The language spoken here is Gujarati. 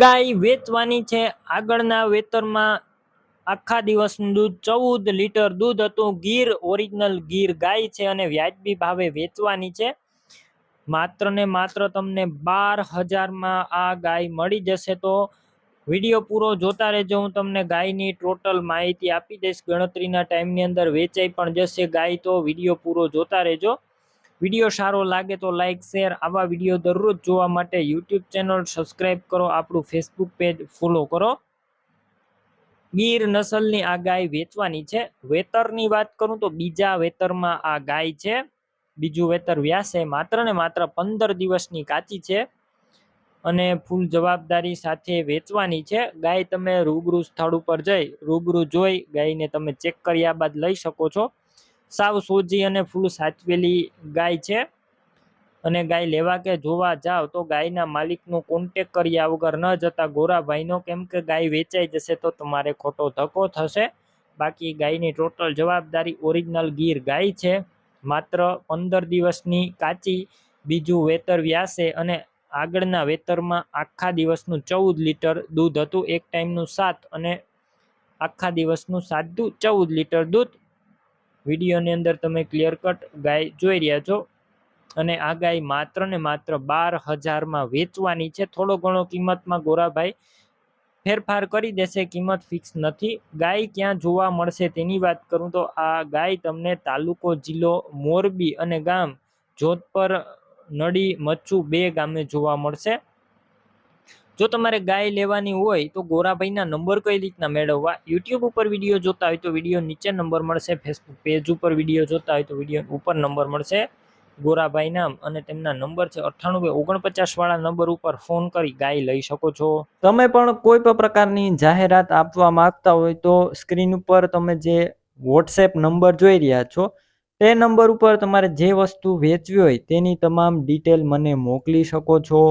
ગાય વેચવાની છે. આગળના વેતરમાં આખા દિવસનું દૂધ, ચૌદ લીટર દૂધ હતું. ગીર, ઓરિજિનલ ગીર ગાય છે અને વ્યાજબી ભાવે વેચવાની છે. માત્ર ને માત્ર તમને બાર હજારમાં આ ગાય મળી જશે તો વીડિયો પૂરો જોતા રહેજો. હું તમને ગાયની ટોટલ માહિતી આપી દઈશ. ગણતરીના ટાઈમની અંદર વેચાઈ પણ જશે ગાય તો વીડિયો પૂરો જોતા રહેજો. વીડિયો સારો લાગે તો લાઇક શેર આવા વીડિયો દરરોજ જોવા માટે યુટ્યુબ ચેનલ સબસ્ક્રાઈબ કરો, આપણું ફેસબુક પેજ ફોલો કરો. ગીર નસલની આ ગાય વેચવાની છે. વેતરની વાત કરું તો બીજા વેતરમાં આ ગાય છે. બીજું વેતર વ્યાસે માત્ર ને માત્ર પંદર દિવસની કાચી છે અને ફૂલ જવાબદારી સાથે વેચવાની છે. ગાય તમે રૂબરૂ સ્થળ ઉપર જઈ, રૂબરૂ જોઈ ગાયને તમે ચેક કર્યા બાદ લઈ શકો છો. સાવ સોજી અને ફૂલ સાચવેલી ગાય છે. અને ગાય લેવા કે જોવા જાવ તો ગાયના માલિકનો કોન્ટેક કર્યા વગર ન જતા ગોરાભાઈનો કેમ કે ગાય વેચાઈ જશે તો તમારે ખોટો ધક્કો થશે. બાકી ગાયની ટોટલ જવાબદારી ઓરિજિનલ ગીર ગાય છે. માત્ર પંદર દિવસની કાચી બીજું વેતર વ્યાસે અને આગળના વેતરમાં આખા દિવસનું ચૌદ લીટર દૂધ હતું. એક ટાઈમનું સાત અને આખા દિવસનું સાદું ચૌદ લીટર દૂધ વિડીયોની અંદર તમે ક્લિયર કટ ગાય જોઈ રહ્યા છો. અને આ ગાય માત્ર ને માત્ર બાર હજારમાં વેચવાની છે. થોડો ઘણો કિંમતમાં ગોરાભાઈ ફેરફાર કરી દેશે, કિંમત ફિક્સ નથી. ગાય ક્યાં જોવા મળશે તેની વાત કરું તો આ ગાય તમને તાલુકો જિલ્લો મોરબી અને ગામ જોધપર, નડી, મચ્છુ બે ગામે જોવા મળશે. જો તમારે ગાય લેવાની હોય તો ગોરાભાઈના નંબર કઈ રીતના મેળવવા? યુટ્યુબ ઉપર વીડિયો જોતા હોય તો વીડિયો નીચે નંબર મળશે. ફેસબુક પેજ ઉપર વીડિયો જોતા હોય તો વીડિયો ઉપર નંબર મળશે. ગોરાભાઈ નામ અને તેમના નંબર છે અઠ્ઠાણું ઓગણપચાસ વાળા નંબર ઉપર ફોન કરી ગાય લઈ શકો છો. તમે પણ કોઈ પણ પ્રકારની જાહેરાત આપવા માંગતા હોય તો સ્ક્રીન ઉપર તમે જે વોટ્સએપ નંબર જોઈ રહ્યા છો, તે નંબર ઉપર તમારે જે વસ્તુ વેચવી હોય તેની તમામ ડિટેલ મને મોકલી શકો છો.